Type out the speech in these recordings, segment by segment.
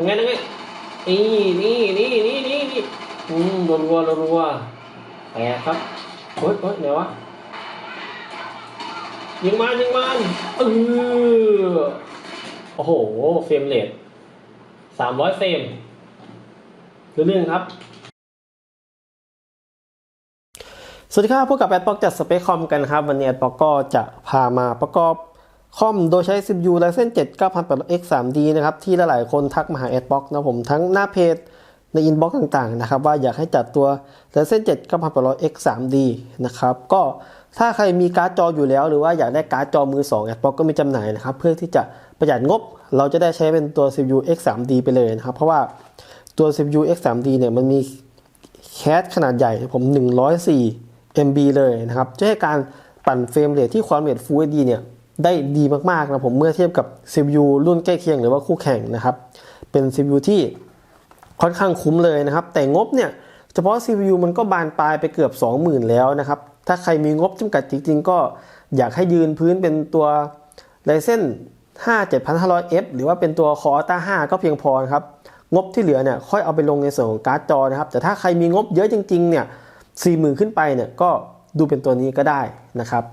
ยังไงยังไงนี่นี่นี่นี่นี่นี่อืมรัวรัวรัวแตกครับโอ๊ยโอ๊ยไหนวะยิงมันยิงมันเออโอ้โหเฟรมเรทสามร้อยเฟรมคือเรื่องครับสวัสดีครับพบกับแอดบ็อกจากสเปคคอมกันครับ วันนี้แอดบ็อกก็จะพามาประกอบ คอมโดยใช้ CPU Ryzen 7 9800X 3D นะครับ ที่หลายๆคนทักมาหาแอดบ็อกนะผมทั้งหน้าเพจในอินบ็อกต่างๆนะครับ ว่าอยากให้จัดตัว Ryzen 7 9800X 3D นะครับ ก็ถ้าใครมีการ์ดจออยู่แล้ว หรือว่าอยากได้การ์ดจอมือ2แอดบ็อกก็มีจำหน่ายนะครับ เพื่อที่จะประหยัดงบ เราจะได้ใช้เป็นตัว CPU X 3D ไปเลยนะครับ เพราะว่าตัว CPU X 3D เนี่ยมันมีแคสขนาดใหญ่ผม 104 MB เลยนะครับจะให้การปั่นเฟรมเรทที่ความละเอียด Full HD เนี่ย ได้ดีมากๆนะผมเมื่อเทียบกับ CPU รุ่นใกล้เคียงหรือว่าคู่แข่งนะครับ เป็น CPU ที่ค่อนข้างคุ้มเลยนะครับ แต่งบเนี่ยเฉพาะ CPU มันก็บานปลายไปเกือบ 20,000 แล้วนะครับ ถ้าใครมีงบจำกัดจริงๆ ก็อยากให้ยืนพื้นเป็นตัว Ryzen 5 7500F หรือว่าเป็นตัว Core Ultra 5 ก็เพียงพอนะครับ งบที่เหลือเนี่ยค่อยเอาไปลงในส่วนของการ์ดจอนะครับ แต่ถ้าใครมีงบเยอะจริงๆเนี่ยสี่หมื่นขึ้นไปเนี่ยก็ดูเป็นตัวนี้ก็ได้นะครับ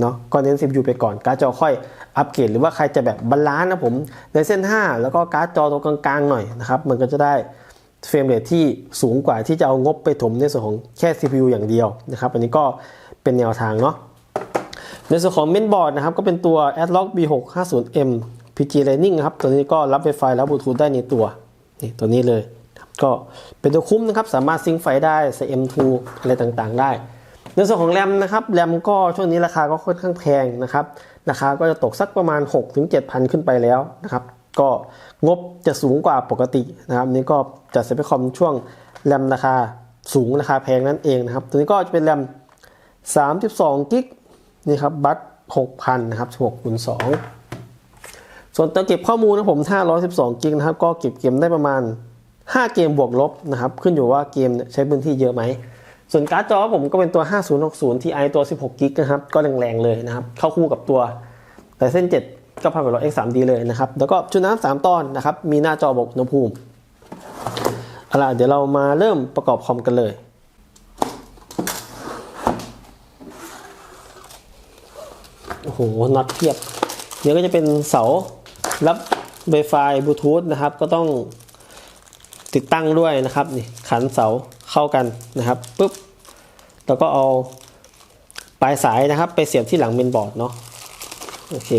เนาะก็เน้น CPU ไปก่อนการ์ดจอค่อยอัปเกรดหรือว่าใครจะแบบบาลานซ์นะผมในเส้น 5 แล้วก็การ์ดจอตัวกลางๆหน่อยนะครับมันก็จะได้เฟรมเรทที่สูงกว่าที่จะเอางบไปถมในส่วนของแค่ CPU อย่างเดียวนะครับอันนี้ก็เป็นแนวทางเนาะในส่วนของเมนบอร์ดนะครับก็เป็นตัว Adlock B650M PG Lightning นะครับตัวนี้ก็รับ Wi-Fi แล้วบลูทูธได้ในตัวนี่ตัวนี้เลย ก็เป็นตัวคุ้มนะครับ สามารถซิงไฟได้ใส่ M2 อะไรต่างๆ ได้ ในส่วนของแรมนะครับแรมก็ช่วงนี้ราคาก็ค่อนข้างแพงนะครับราคาก็จะตกสักประมาณ 6-7,000 ขึ้นไปแล้วนะครับก็งบจะสูงกว่าปกตินะครับนี่ก็จัดเซฟคอมช่วงแรมราคาสูงราคาแพงนั่นเองนะครับตัวนี้ก็จะเป็นแรม32กิกนี่ครับบัต6,000นะครับ16คูณ2ส่วนตัวเก็บข้อมูลนะผม512กิกนะครับก็เก็บเกมได้ประมาณ 5 เกมบวกลบนะครับขึ้นอยู่ว่าเกมใช้พื้นที่เยอะไหม ส่วนการ์ดจอผมก็เป็นตัว 5060 Ti ตัว 16กิกนะครับ ก็แรงๆเลยนะครับ เข้าคู่กับตัว Ryzen 7 9800 X 3D เลยนะครับ แล้วก็ชุดน้ำ3ตอนนะครับ มีหน้าจอบอกอุณหภูมิเอาล่ะเดี๋ยวเรามาเริ่มประกอบคอมกันเลยโอ้โหน็อตเทียบ เดี๋ยวก็จะเป็นเสารับ Wi-Fi บลูทูธนะครับ ก็ต้องติดตั้งด้วยนะครับนี่ขันเสา เข้ากันนะครับปุ๊บแล้วก็เอาปลายสายนะครับ ไปเสียบที่หลังเมนบอร์ดเนาะโอเค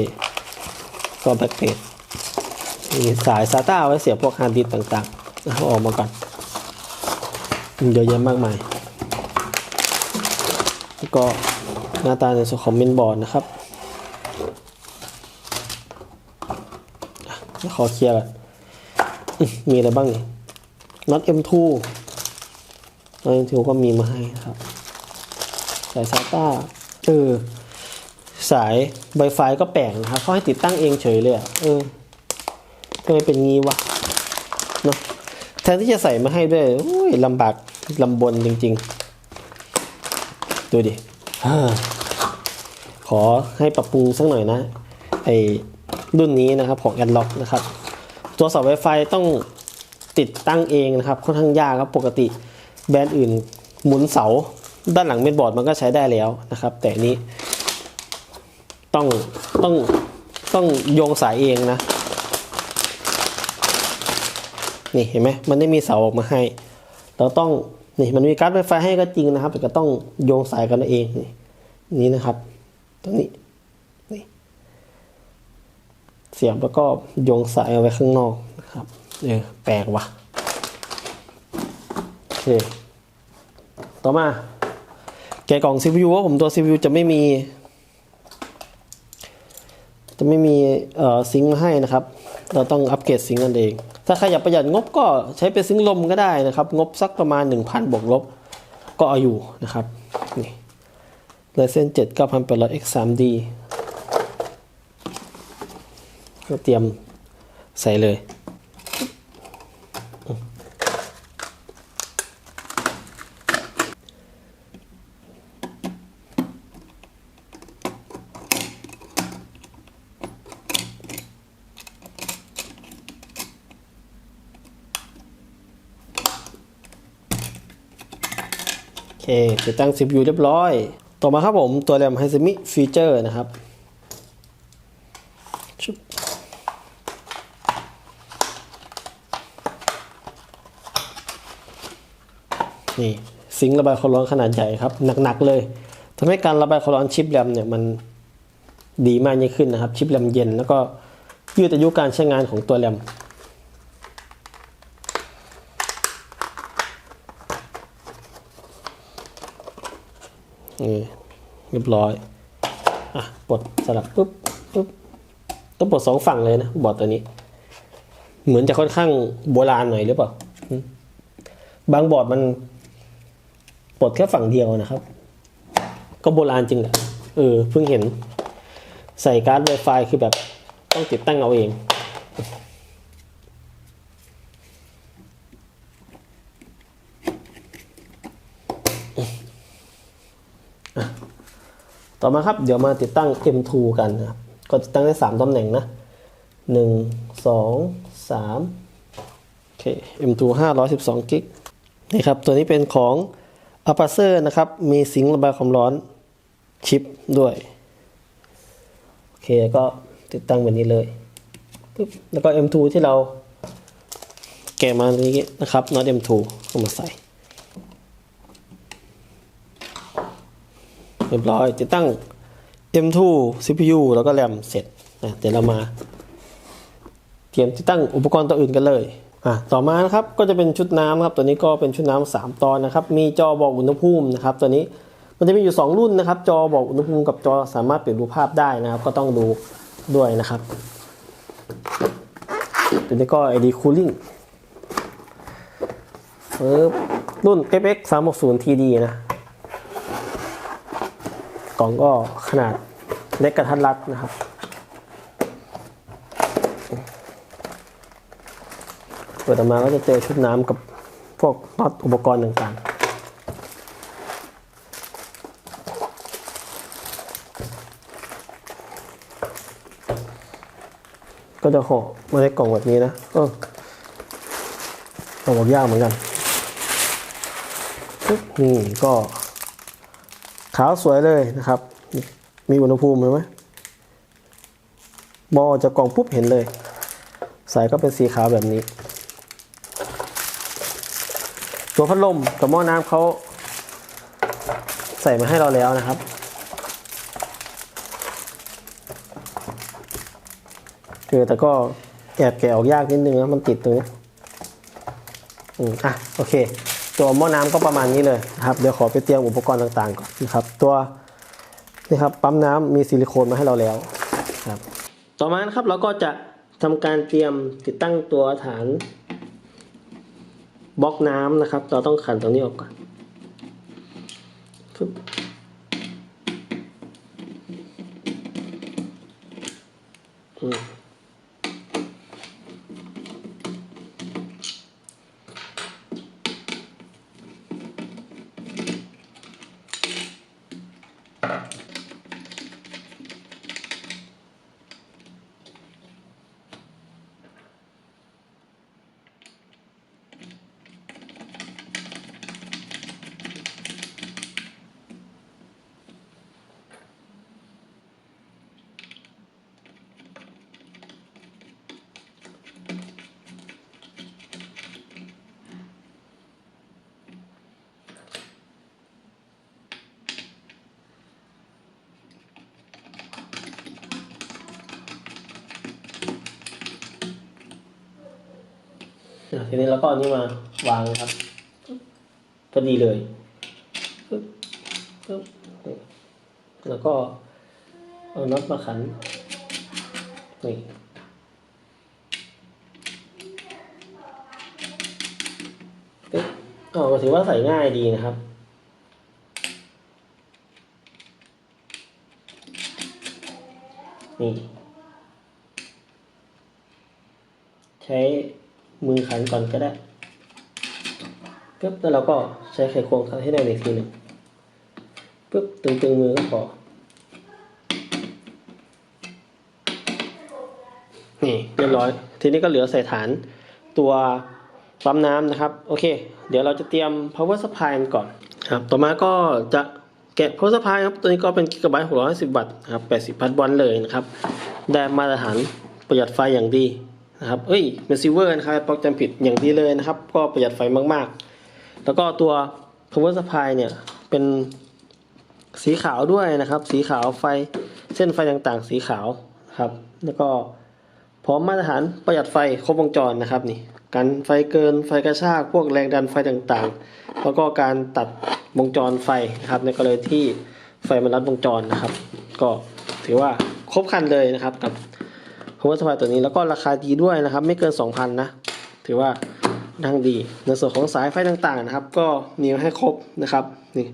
ก็แบ็กเพจมีสาย SATA ไว้เสียบพวกฮาร์ดดิสก์ต่างๆเอาออกมาก่อนเยอะแยะมากมาย แล้วก็หน้าตาในส่วนของเมนบอร์ดนะครับขอเคลียร์ก่อนมีอะไรบ้างเนี่ยน็อต M2 น็อต M2 ก็มีมาให้ครับ สายซาต้าเออสาย Wi-Fi ก็แปลกนะครับเขาให้ติดตั้งเองเฉยเลยเออทำไมเป็นงี้วะเนาะแทนที่จะใส่มาให้ด้วยโอ้ยลำบากลำบนจริง ๆ ดูดิอขอให้ปรับปรุงสักหน่อยนะไอรุ่นนี้นะครับของ a d l o c k นะครับ ตัวเสา Wi-Fi ต้องติดตั้งเองนะครับ ค่อนข้างยากครับปกติ แบรนด์อื่นหมุนเสาด้านหลังเมนบอร์ดมันก็ใช้ได้แล้วนะครับ แต่อันนี้ต้องต้องต้องโยงสายเองนะ นี่เห็นไหมมันได้มีเสาออกมาให้ เราต้องนี่มันมีการ์ดไฟฟ้าให้ก็จริงนะครับ แต่ก็ต้องโยงสายกันเองนี่นี่นะครับ ตรงนี้นี่เสียบแล้วก็โยงสายเอาไว้ข้างนอกนะครับเออแปลกว่ะโอเค ต่อมา แกะกล่อง CPU ว่าผมตัว CPU จะไม่มี จะไม่มีเอ่อซิงค์มาให้นะครับ เราต้องอัปเกรดซิงค์กันเอง ถ้าใครอยากประหยัดงบก็ใช้เป็นซิงค์ลมก็ได้นะครับ งบสักประมาณ 1,000บวกลบ ก็เอาอยู่นะครับนี่ Ryzen 7 9800 X 3D ก็เตรียมใส่เลย เคติดตั้ง CPU เรียบร้อย ต่อมาครับผมตัวแรม h i s m i Feature นะครับชุบนี่ซิงระบายความร้อนขนาดใหญ่ครับ หนักๆเลยทำให้การระบายความร้อนชิปแรมเนี่ยมันดีมากยิ่งขึ้นนะครับ ชิปแรมเย็น แล้วก็ยืดอายุการใช้งานของตัวแรม นี่เรียบร้อย อะปลดสลับปุ๊บปุ๊บต้องปลดสองฝั่งเลยนะบอร์ดตัวนี้ เหมือนจะค่อนข้างโบราณหน่อยหรือเปล่าบางบอร์ดมันปลดแค่ฝั่งเดียวนะครับ ก็โบราณจริงแหละเออเพิ่งเห็นใส่การ์ด Wi-Fi คือแบบต้องติดตั้งเอาเอง ต่อมาครับเดี๋ยวมาติดตั้ง M2 กันนะครับก็ติดตั้งได้ 3ตำแหน่งนะ1 2 3โอเค M2 512กิกนี่ครับตัวนี้เป็นของ a p a c e r นะครับ มีซิงค์ระบายความร้อนชิปด้วยโอเคก็ติดตั้งแบบนี้เลยปึ๊บแล้วก็ M2 ที่เราแกะมาตรงนี้นะครับน็อต M2 เอามาใส่ เรียบร้อยติดตั้ง M2 CPU แล้วก็แรมเสร็จนะเดี๋ยวเรามา เตรียมติดตั้งอุปกรณ์ตัวอื่นกันเลยอะต่อมานะครับก็จะเป็นชุดน้ำครับตัวนี้ก็เป็นชุดน้ำสามตอนนะครับ มีจอบอกอุณหภูมินะครับ ตัวนี้มันจะมีอยู่ 2 รุ่นนะครับ จอบอกอุณหภูมิกับจอสามารถเปลี่ยนรูปภาพได้นะครับ ก็ต้องดูด้วยนะครับ ตัวนี้ก็ ID Cooling ปึ๊บรุ่น FX 360 TD นะ กล่องก็ขนาดเล็กกระทัดรัดนะครับ เปิดออกมาก็จะเจอชุดน้ำกับพวกน็อตอุปกรณ์ต่างๆก็จะห่อมาในกล่องแบบนี้นะ เออเอาออกยากเหมือนกัน นี่ก็ ขาวสวยเลยนะครับ มีอุณหภูมิเห็นไหมมองอจากกล่องปุ๊บเห็นเลยใส่ก็เป็นสีขาวแบบนี้ ตัวพัดลมกับหม้อน้ำเขาใส่มาให้เราแล้วนะครับคือแต่ก็แอบแกะออกยากนิดนึงนะมันติดตรงนี้อืมอะ โอเค ตัวหม้อน้ำก็ประมาณนี้เลยครับเดี๋ยวขอไปเตรียมอุปกรณ์ต่างๆก่อนนะครับตัวนี่ครับปั๊มน้ำมีซิลิโคนมาให้เราแล้วครับต่อมาครับเราก็จะทำการเตรียมติดตั้งตัวฐานบล็อกน้ำนะครับ เราต้องขันตรงนี้ออกก่อนอืม ทีนี้เราก็เอานี้มาวางครับพอดีเลยแล้วก็เอาน็อตมาขันนี่ปึ๊บอ๋อถือว่าใส่ง่ายดีนะครับนี่ใช้ มือขันก่อนก็ได้ปึ๊บแล้วเราก็ใช้ไขควงขันให้ได้อีกทีหนึ่งปึ๊บตึงๆมือก็พอนี่เรียบร้อย ทีนี้ก็เหลือใส่ฐานตัวปั๊มน้ำนะครับ โอเค เดี๋ยวเราจะเตรียม power supply กันก่อนครับ ต่อมาก็จะแกะโพสพายครับ ตัวนี้ก็เป็นกิกะไบต์650 วัตต์ครับ80 พันวัตต์เลยนะครับ ได้มาตรฐานประหยัดไฟอย่างดี นะครับ เอ้ยเป็นซิลเวอร์นะครับโปรแกรมผิดอย่างดีเลยนะครับ ก็ประหยัดไฟมากๆ แล้วก็ตัว power supply เนี่ย เป็นสีขาวด้วยนะครับ สีขาวไฟเส้นไฟต่างๆ สีขาวครับ แล้วก็พร้อมมาตรฐานประหยัดไฟครบวงจรนะครับนี่กันไฟเกินไฟกระชากพวกแรงดันไฟต่างๆ แล้วก็การตัดวงจรไฟนะครับ ในกรณีที่ไฟมันรัดวงจรนะครับ ก็ถือว่าครบครันเลยนะครับกับ power supply ตัวนี้แล้วก็ราคาดีด้วยนะครับ ไม่เกิน 2,000 นะ ถือว่าดังดี ในส่วนของสายไฟต่างๆนะครับ ก็มีให้ครบนะครับนี่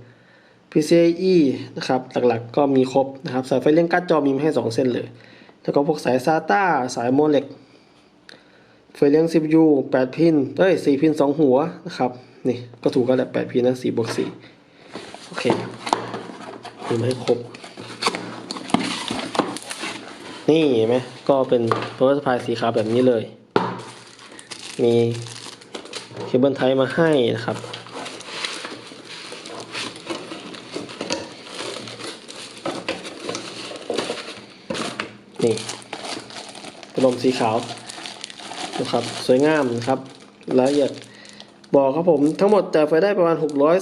PCIe นะครับหลักๆก็มีครบนะครับ สายไฟเลี้ยงการ์ดจอมีมาให้ 2 เส้นเลย แล้วก็พวกสาย SATA สายโมเลกไฟเลี้ยง CPU 8 พินเอ้ย 4 พิน 2 หัวนะครับนี่ก็ถูกกันแหละ8พินนะ4บวก4โอเคมีมาให้ครบ นี่เห็นไหมก็เป็น power supply สีขาวแบบนี้เลย มีเคเบิลไทมาให้นะครับ นี่กระดมสีขาวนะครับ สวยงามนะครับละเอียดบอกครับผมทั้งหมดจ่ายไฟได้ประมาณ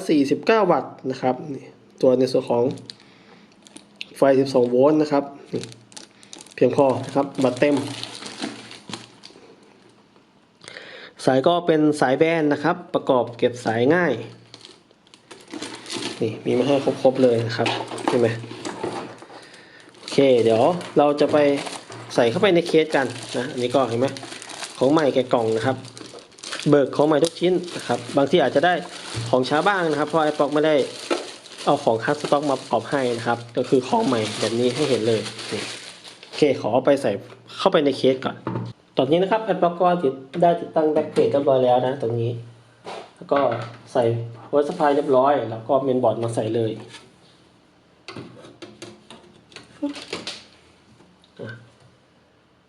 649 วัตต์นะครับ ตัวในส่วนของไฟ 12 โวลต์นะครับ เพียงพอนะครับบัตรเต็ม สายก็เป็นสายแบนนะครับ ประกอบเก็บสายง่าย นี่มีมาให้ครบๆเลยนะครับเห็นไหมโอเคเดี๋ยวเราจะไปใส่เข้าไปในเคสกันนะอันนี้ก็เห็นไหมของใหม่แกะกล่องนะครับ เบิกของใหม่ทุกชิ้นนะครับ บางที่อาจจะได้ของช้าบ้างนะครับ เพราะไอ้ปอกไม่ได้เอาของคัสต็อกมาประกอบให้นะครับ ก็คือของใหม่แบบนี้ให้เห็นเลยนี่ เคขอไปใส่เข้าไปในเคสก่อน ตอนนี้นะครับไอป๊อกก็ติดได้ติดตั้งแบ็กเพจเรียบร้อยแล้วนะตรงนี้ แล้วก็ใส่วัสพายเรียบร้อย แล้วก็เมนบอร์ดมาใส่เลย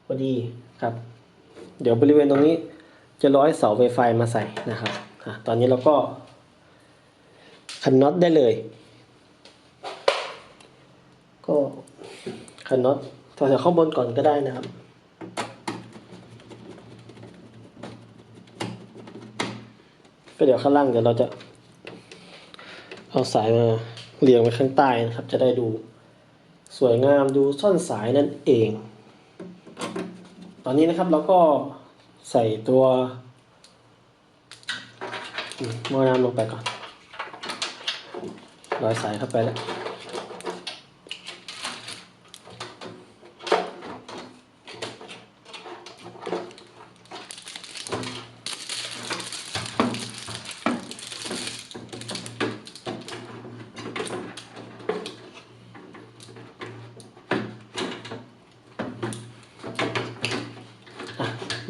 พอดีครับ เดี๋ยวบริเวณตรงนี้จะร้อยเสาไฟไฟมาใส่นะครับตอนนี้เราก็ขันน็อตได้เลย ก็ขันน็อต ถอจากข้างบนก่อนก็ได้นะครับ ก็เดี๋ยวข้างล่างเดี๋ยวเราจะ เอาสายมาเรียงไว้ข้างใต้นะครับ จะได้ดูสวยงามดูซ่อนสายนั่นเอง ตอนนี้นะครับเราก็ใส่ตัวมอน้ำลงไปก่อน ร้อยสายเข้าไปแล้ว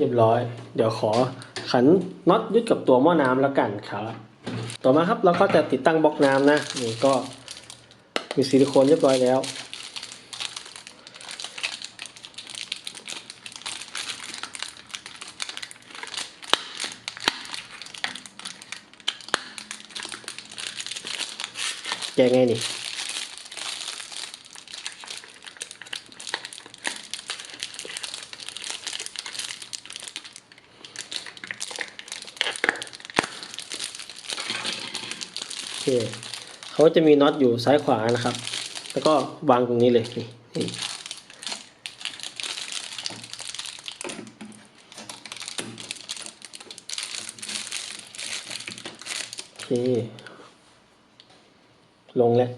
ยบร้อย เดี๋ยวขอขันน็อตยึดกับตัวหม้อน้ำแล้วกันครับ ต่อมาครับเราก็จะติดตั้งบล็อกน้ำนะนี่ก็มีซิลิโคนเรียบร้อยแล้วแกไงนี่ เคเขาจะมีน็อตอยู่ซ้ายขวานะครับ แล้วก็วางตรงนี้เลยนี่นี่โอเคลงแล้ว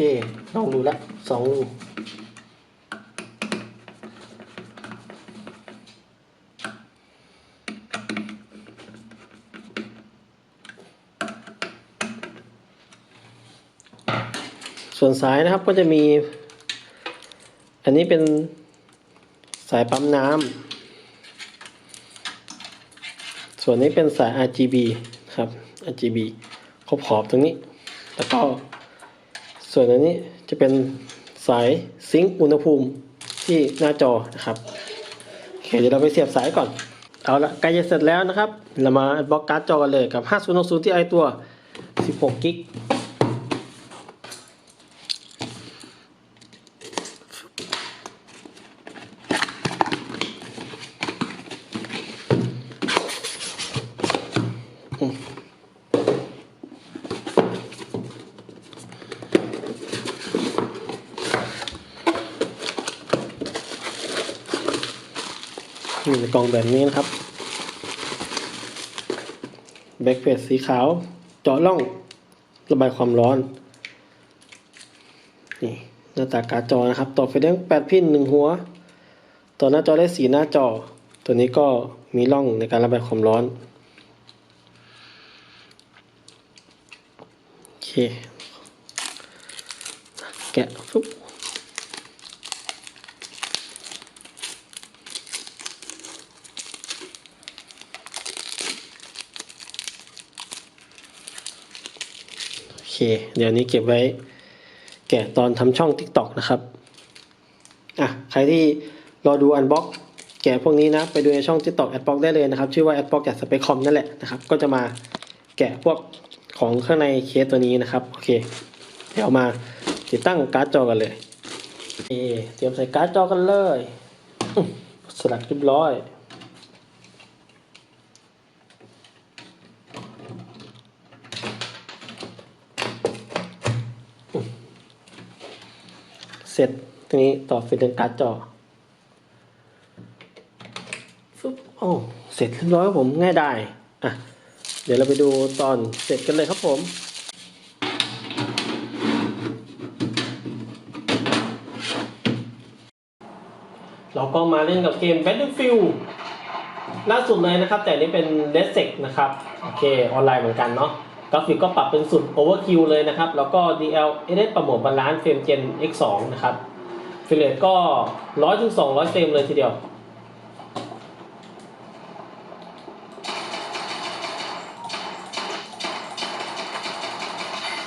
เคลองดูละสองรูส่วนสายนะครับก็จะมี อันนี้เป็นสายปั๊มน้ำ ส่วนนี้เป็นสาย RGB ครับ RGB ขอบขอบตรงนี้ แล้วก็ ส่วนอันนี้จะเป็นสายซิงค์อุณหภูมิที่หน้าจอนะครับโอเคเดี๋ยวเราไปเสียบสายก่อน เอาละใกล้จะเสร็จแล้วนะครับ เรามาบล็อกการ์ดจอกันเลยกับ 5060 Ti ตัว 16กิก กล่องแบบนี้นะครับ แบ็กเฟสสีขาว เจาะร่องระบายความร้อน นี่หน้าตาการ์ดจอนะครับ ต่อไฟแดง8พิน1หัว ต่อหน้าจอได้สีหน้าจอ ตัวนี้ก็มีร่องในการระบายความร้อน โอเค แกะฟุ๊บ เคเดี๋ยวนี้เก็บไว้แกะตอนทำช่อง TikTok นะครับอะใครที่รอดูอันบ็อกแกะพวกนี้นะ ไปดูในช่อง TikTok แอดบ็อกได้เลยนะครับ ชื่อว่าแอดบ็อกจากสเปคคอมนั่นแหละนะครับ ก็จะมาแกะพวกของข้างในเคสตัวนี้นะครับ โอเค เดี๋ยวมาติดตั้งการ์ดจอกันเลยเตรียมใส่การ์ดจอกันเลยสลักเรียบร้อย เสร็จทีนี้ต่อฟิลเตอร์การ์ดจอฟึบโอ้เสร็จเรียบร้อยครับผมง่ายได้อะเดี๋ยวเราไปดูตอนเสร็จกันเลยครับผมเราก็มาเล่นกับเกม Battlefield ล่าสุดเลยนะครับ แต่นี้เป็น r e s e c นะครับ โอเค ออนไลน์เหมือนกันเนาะ กราฟิกก็ปรับเป็นสุด Overkill เลยนะครับ แล้วก็ DL เอเดประมวลบาลานซ์เฟรมเจน X2 นะครับเฟรมเรทก็100ถึง200เฟรมเลยทีเดียว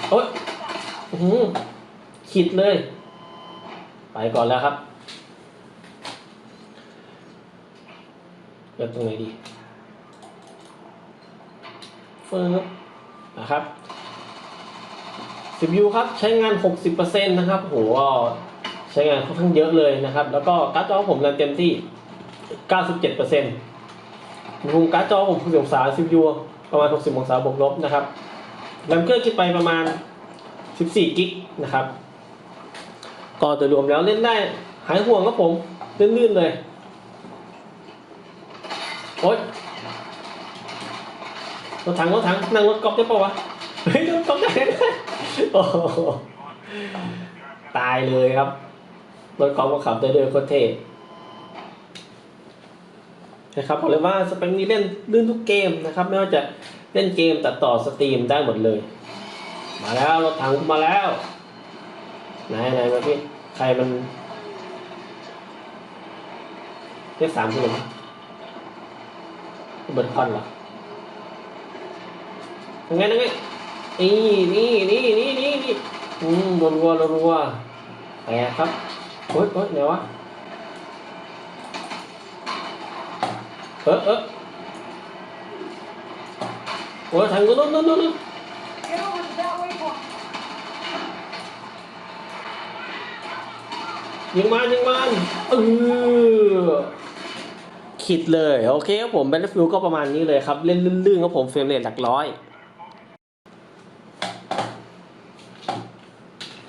โอ๊ยหือขิดเลย ไปก่อนแล้วครับเลือกตรงไหนดีเฟิร์ นะครับ CPU ครับใช้งาน 60%นะครับโหใช้งานค่อนข้างเยอะเลยนะครับ แล้วก็การ์ดจอผมรันเต็มที่ 97%อุณหภูมิการ์ดจอผม60องศา CPU ประมาณ 60องศาบวกลบนะครับแรมเครื่องคิดไปประมาณ 14 กิกนะครับ ก็โดยรวมแล้วเล่นได้หายห่วงครับผม ลื่นๆเลย โอ๊ย รถถังรถถังนั่งรถกอล์ฟได้ปะวะเฮ้ยรถกอล์ฟได้โอ้โหตายเลยครับรถกอล์ฟก็ขับได้ด้วยโคตรเท่นะครับบอกเลยว่าสเปคนี้เล่นลื่นทุกเกมนะครับ ไม่ว่าจะเล่นเกมตัดต่อสตรีมได้หมดเลย มาแล้วรถถังมาแล้วไหนไหนมาพี่ใครมันเลขสามคืออะไรเบิร์ดคอนเหรอ งไงยังไงนี่นี่นี่นี่นี่นี่อืมรัวรัวรัวแตกครับโอ๊ยโอ๊ยไหนวะเออเออโอ้ยทางนู้นนู้นนู้นนู้น Get over to that way, boy. ยิงมันยิงมันเออคิดเลย โอเคครับผม Battlefield ก็ประมาณนี้เลยครับ เล่นลื่นๆครับผมเฟรมเรทหลักร้อย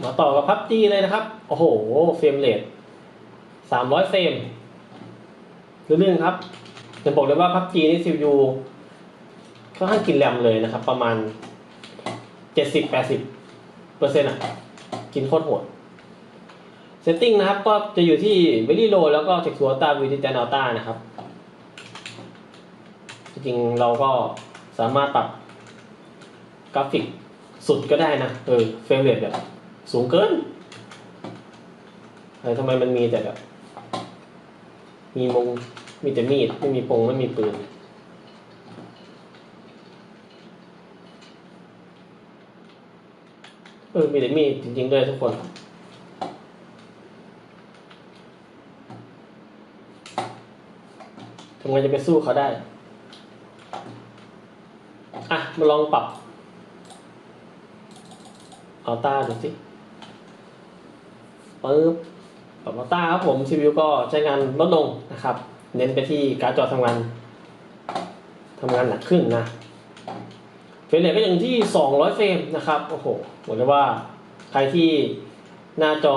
มาต่อกับพับจีเลยนะครับ โอ้โห เฟรมเรทสามร้อยเฟรมลื่นๆครับจะบอกเลยว่าพับจีนี่ CPU ค่อนข้างกินแรมเลยนะครับ ประมาณเจ็ดสิบแปดสิบเปอร์เซ็นต์อะ กินโคตรโหดเซตติ้งนะครับ ก็จะอยู่ที่ very low แล้วก็เทคซัวตาวิวที่แจนอลต้านะครับ จริงเราก็สามารถปรับกราฟิกสุดก็ได้นะ เออเฟรมเรทแบบ สูงเกินเออทำไมมันมีแต่แบบ มีมง มีแต่มีด ไม่มีปงไม่มีปืน เออ มีแต่มีดจริงๆด้วยทุกคนทำไงจะไปสู้เขาได้ อะ มาลองปรับอัลต้าดูสิ ปึ๊บปรับอัลต้าครับผม CPU ก็ใช้งานลดลงนะครับ เน้นไปที่การ์ดจอทำงานทำงานหนักขึ้นนะเฟรมเรทก็ยังที่ 200 เฟรมนะครับ โอ้โหบอกเลยว่าใครที่หน้าจอ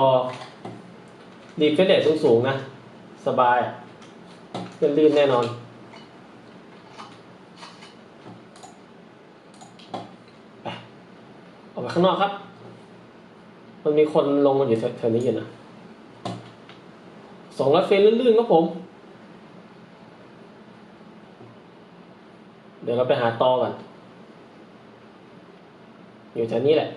ดีเฟรมเรทสูงๆนะ สบายลื่นๆแน่นอนไปออกไปข้างนอกครับ มันมีคนลงมาอยู่แถวนี้อยู่นะสองร้อยเฟรมลื่นๆครับผม เดี๋ยวเราไปหาตอกัน อยู่แถวนี้แหละ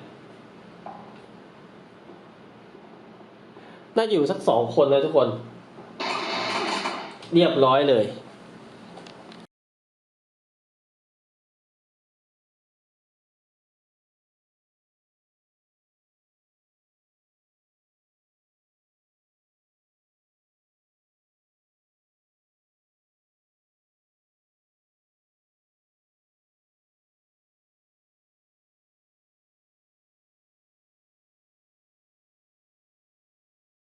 น่าอยู่สักสองคนเลยทุกคน เรียบร้อยเลย